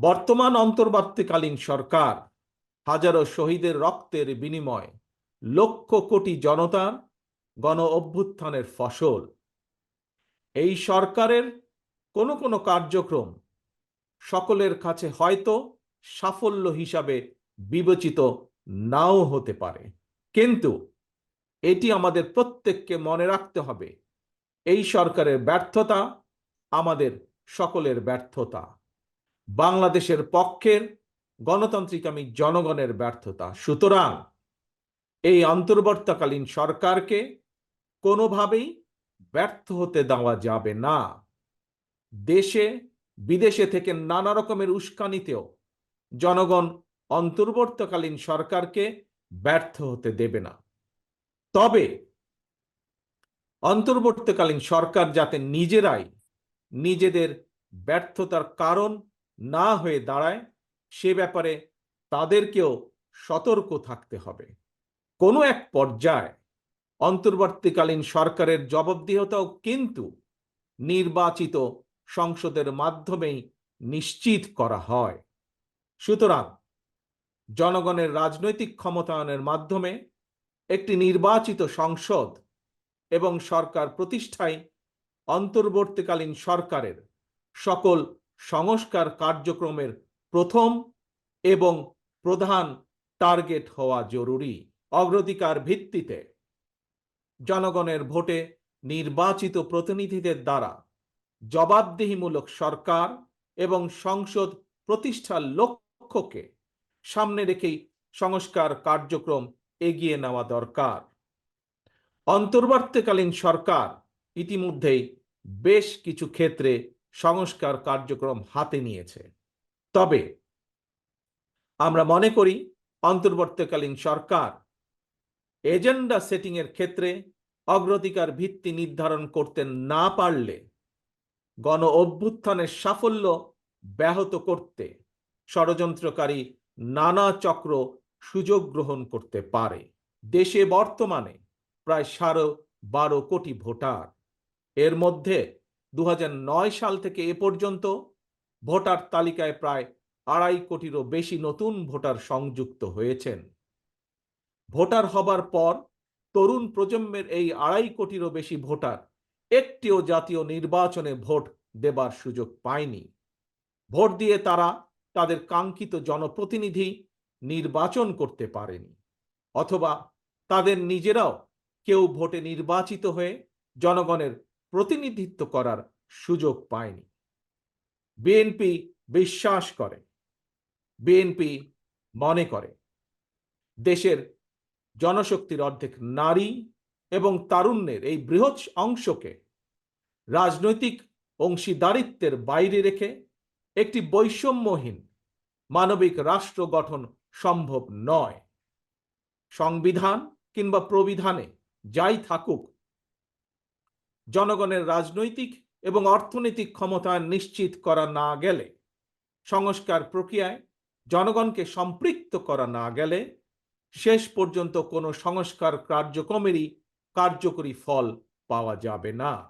বর্তমান অন্তর্বর্তীকালীন সরকার হাজারো শহীদের রক্তের বিনিময় লক্ষ কোটি জনতার গণ অভ্যুত্থানের ফসল। এই সরকারের কোনো কোনো কার্যক্রম সকলের কাছে হয়তো সাফল্য হিসাবে বিবেচিত নাও হতে পারে। কিন্তু এটি আমাদের প্রত্যেককে মনে রাখতে হবে, এই সরকারের ব্যর্থতা আমাদের সকলের ব্যর্থতা। বাংলাদেশের পক্ষের গণতান্ত্রিক আমি জনগণের ব্যর্থতা। সুতরাং এই অন্তর্বর্তীকালীন সরকারকে কোনোভাবেই ব্যর্থ হতে দেওয়া যাবে না। দেশে, বিদেশে থেকে নানা রকমের উস্কানিতেও জনগণ অন্তর্বর্তকালীন সরকারকে ব্যর্থ হতে দেবে না। তবে অন্তর্বর্তীকালীন সরকার যাতে নিজেরাই নিজেদের ব্যর্থতার কারণ না হয়ে দাঁড়ায়, সে ব্যাপারে তাদেরকেও সতর্ক থাকতে হবে। কোনো এক পর্যায়ে অন্তর্বর্তীকালীন সরকারের জবাবদিহতাও কিন্তু নির্বাচিত সংসদের মাধ্যমেই নিশ্চিত করা হয়। সুতরাং জনগণের রাজনৈতিক ক্ষমতায়নের মাধ্যমে একটি নির্বাচিত সংসদ এবং সরকার প্রতিষ্ঠায় অন্তর্বর্তীকালীন সরকারের সকল সংস্কার কার্যক্রমের প্রথম এবং প্রধান টার্গেট হওয়া জরুরি অগ্রাধিকার ভিত্তিতে। জনগণের ভোটে নির্বাচিত প্রতিনিধিদের দ্বারা জবাবদিহিমূলক সরকার এবং সংসদ প্রতিষ্ঠার লক্ষ্যকে সামনে রেখেই সংস্কার কার্যক্রম এগিয়ে নেওয়া দরকার। অন্তর্বর্তীকালীন সরকার ইতিমধ্যেই বেশ কিছু ক্ষেত্রে সংস্কার কার্যক্রম হাতে নিয়েছে। তবে আমরা মনে করি, অন্তর্বর্তীকালীন সরকার এজেন্ডা সেটিং এর ক্ষেত্রে অগ্রাধিকার ভিত্তি নির্ধারণ করতে না পারলে গণ অভ্যুত্থানের সাফল্য ব্যাহত করতে ষড়যন্ত্রকারী নানা চক্র সুযোগ গ্রহণ করতে পারে। দেশে বর্তমানে প্রায় সাড়ে বারো কোটি ভোটার। এর মধ্যে দু হাজার নয় সাল থেকে এ পর্যন্ত ভোটার তালিকায় প্রায় আড়াই কোটিরও বেশি নতুন ভোটার সংযুক্ত হয়েছেন। ভোটার হবার পর তরুণ প্রজন্মের এই আড়াই কোটিরও বেশি ভোটার একটিও জাতীয় নির্বাচনে ভোট দেবার সুযোগ পায়নি। ভোট দিয়ে তারা তাদের কাঙ্ক্ষিত জনপ্রতিনিধি নির্বাচন করতে পারেনি, অথবা তাদের নিজেরাও কেউ ভোটে নির্বাচিত হয়ে জনগণের প্রতিনিধিত্ব করার সুযোগ পায়নি। বিএনপি বিশ্বাস করে, বিএনপি মনে করে। দেশের জনশক্তির অর্ধেক নারী এবং তারুণ্যের এই বৃহৎ অংশকে রাজনৈতিক অংশীদারিত্বের বাইরে রেখে একটি বৈষম্যহীন মানবিক রাষ্ট্র গঠন সম্ভব নয়। সংবিধান কিংবা প্রবিধানে যাই থাকুক জনগণের রাজনৈতিক এবং অর্থনৈতিক ক্ষমতা নিশ্চিত করা না গেলে, সংস্কার প্রক্রিয়ায় জনগণকে সম্পৃক্ত করা না গেলে, শেষ পর্যন্ত কোনো সংস্কার কার্যক্রমেরই কার্যকরী ফল পাওয়া যাবে না।